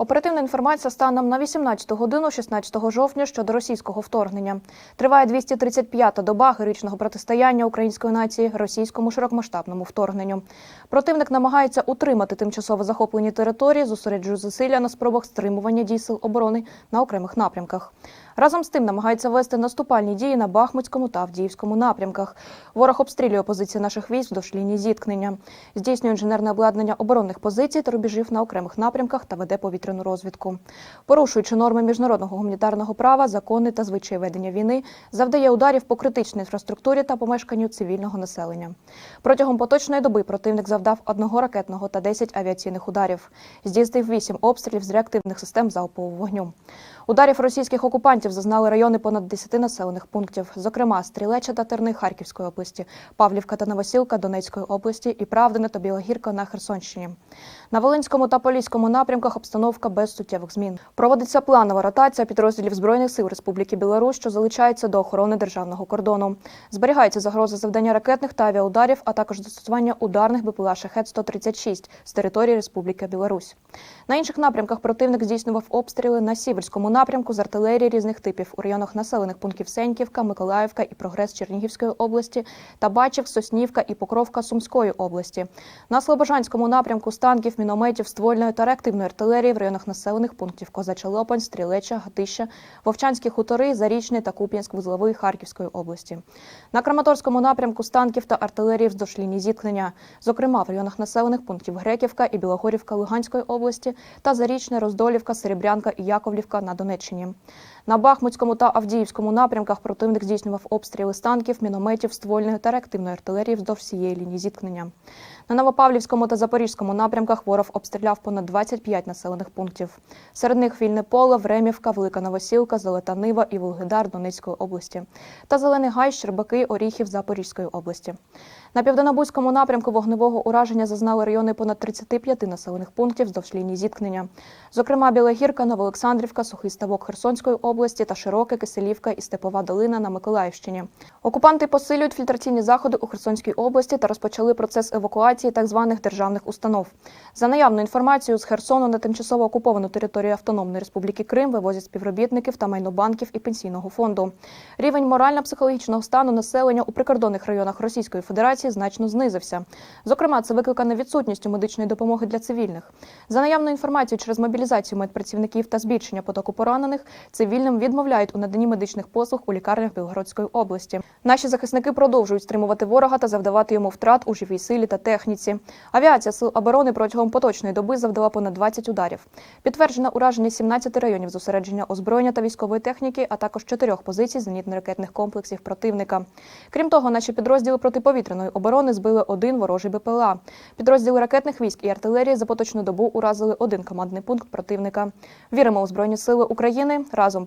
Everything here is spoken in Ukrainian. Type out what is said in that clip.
Оперативна інформація станом на 18 годину 16 жовтня щодо російського вторгнення. Триває 235-та доба героїчного протистояння української нації російському широкомасштабному вторгненню. Противник намагається утримати тимчасово захоплені території, зосереджує зусилля на спробах стримування дій сил оборони на окремих напрямках. Разом з тим намагається вести наступальні дії на Бахмутському та Авдіївському напрямках. Ворог обстрілює позиції наших військ вздовж лінії зіткнення, здійснює інженерне обладнання оборонних позицій та рубежів на окремих напрямках та веде повітряну розвідку. Порушуючи норми міжнародного гуманітарного права, закони та звичаї ведення війни, завдає ударів по критичній інфраструктурі та помешканню цивільного населення. Протягом поточної доби противник завдав одного ракетного та 10 авіаційних ударів. Здійснив 8 обстрілів з реактивних систем залпового вогню. Ударів російських окупантів зазнали райони понад 10 населених пунктів, зокрема Стрілеча та Терни Харківської області, Павлівка та Новосілка Донецької області і Правдина та Білогірка на Херсонщині. На Волинському та Поліському напрямках обстановка без суттєвих змін. Проводиться планова ротація підрозділів збройних сил Республіки Білорусь, що залучаються до охорони державного кордону. Зберігається загроза завдання ракетних та авіаударів, а також застосування ударних БПЛА шахет 136 з території Республіки Білорусь. На інших напрямках противник здійснював обстріли на Сіверському напрямку з артилерії різних типів у районах населених пунктів Сеньківка, Миколаївка і Прогрес Чернігівської області та Бачів, Соснівка і Покровка Сумської області. На Слобожанському напрямку з танків, мінометів, ствольної та реактивної артилерії в районах населених пунктів Козача Лопань, Стрілеча, Гатища, Вовчанські хутори, Зарічний та Куп'янськ вузловий Харківської області. На Краматорському напрямку з танків та артилерії вздовж лінії зіткнення, зокрема в районах населених пунктів Греківка і Білогорівка Луганської області та Зарічне, Роздолівка, Серебрянка і Яковлівка на Донеччині. На Бахмутському та Авдіївському напрямках противник здійснював обстріли з танків, мінометів, ствольної та реактивної артилерії вздовж всієї лінії зіткнення. На Новопавлівському та Запорізькому напрямках ворог обстріляв понад 25 населених пунктів. Серед них Вільне поле, Времівка, Велика Новосілка, Золота Нива і Волгидар Донецької області та Зелений Гай, Щербаки, Оріхів Запорізької області. На південнобузькому напрямку вогневого ураження зазнали райони понад 35 населених пунктів вздовж лінії зіткнення. Зокрема, Білогірка, Новоолександрівка, Сухий Ставок Херсонської області та Широке, Киселівка і Степова Долина на Миколаївщині. Окупанти посилюють фільтраційні заходи у Херсонській області та розпочали процес евакуації так званих державних установ. За наявною інформацією з Херсону на тимчасово окуповану територію Автономної Республіки Крим вивозять співробітників та майно банків і пенсійного фонду. Рівень морально-психологічного стану населення у прикордонних районах Російської Федерації значно знизився. Зокрема, це викликано відсутністю медичної допомоги для цивільних. За наявною інформацією, через мобілізацію медпрацівників та збільшення потоку поранених цивільним відмовляють у наданні медичних послуг у лікарнях Білгородської області. Наші захисники продовжують стримувати ворога та завдавати йому втрат у живій силі та техніці. Авіація сил оборони протягом поточної доби завдала понад 20 ударів. Підтверджено ураження 17 районів зосередження озброєння та військової техніки, а також чотирьох позицій зенітно-ракетних комплексів противника. Крім того, наші підрозділи протиповітряної оборони збили один ворожий БПЛА. Підрозділи ракетних військ і артилерії за поточну добу уразили один командний пункт противника. Віримо у Збройні Сили України. Разом